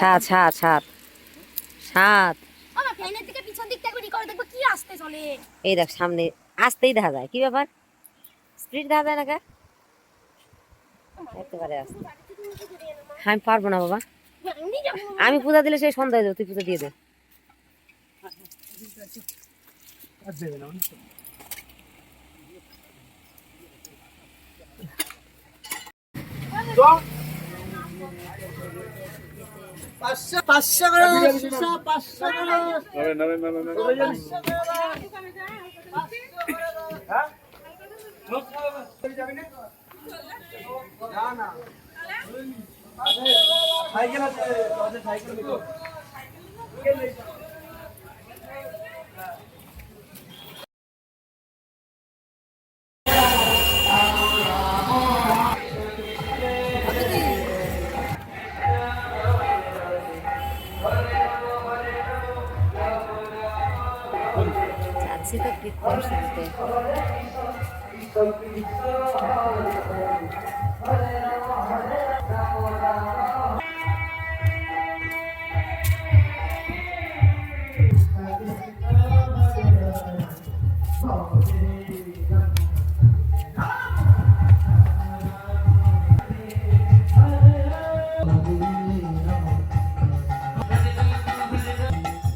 সাত সাত সাত। সাত। এই দেখ সামনে আসতেই দেখা যায়। কি ব্যাপার? স্পিড দেখা যায় না কা? একেবারে আসতে। আমি পারব না বাবা। আমি পূজা দিলে সেই সন্ধ্যা হয়ে যাবে তুই পূজা দিয়ে দে। পাঁচশো সাইকেল আছে সাইকেল যাচ্ছি তো কীর্তন শুনতে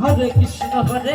হরে কৃষ্ণ হরে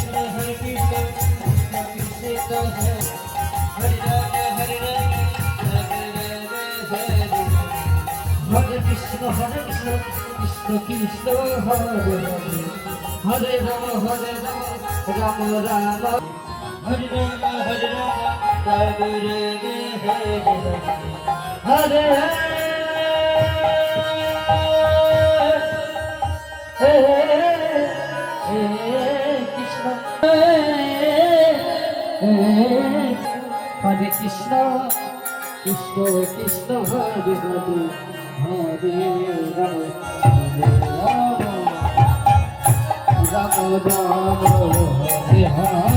Hare Hare Krishna, Hare Krishna, Krishna Krishna, Hare Hare, Hare Rama, Hare Rama, Rama Rama, Hare Rama, Hare Rama, Rama Rama, Hare Hare. Hare Krishna, Krishna Krishna Hare Hare, Hare Rama, Rama, Rama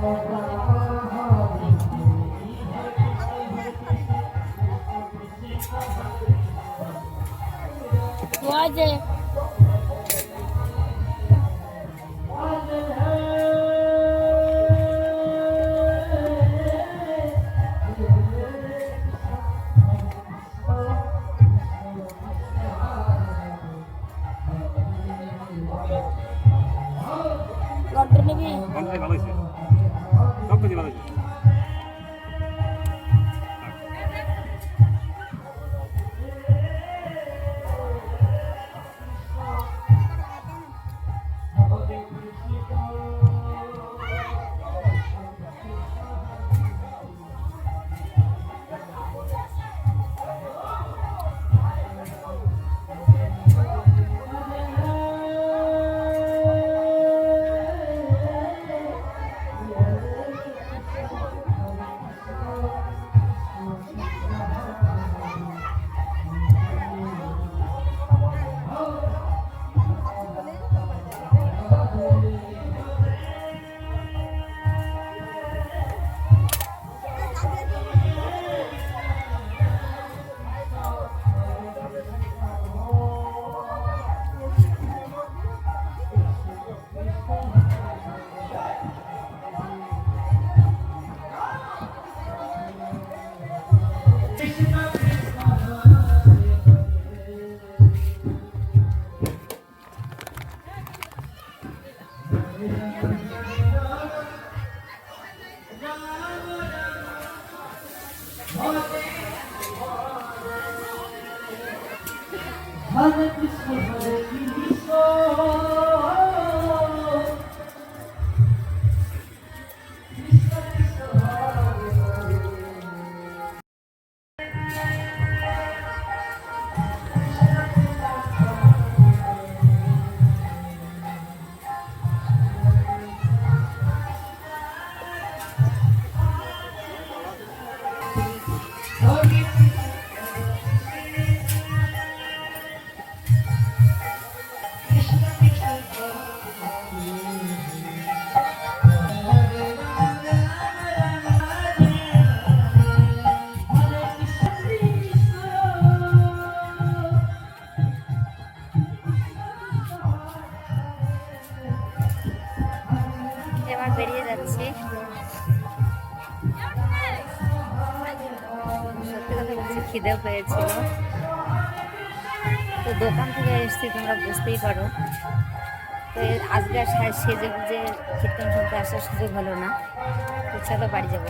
Ram Ram হরে আছে গল্পের 바꾸지 말아줘 always সত্যি কথা খিদেও পেয়েছিল। তো দোকান থেকে এসছি, তোমরা বুঝতেই পারো। তো আজকে আর সেজে বুঝে কীর্তন শুনতে আসার সুযোগ হলো না। তো চলো বাড়ি যাব।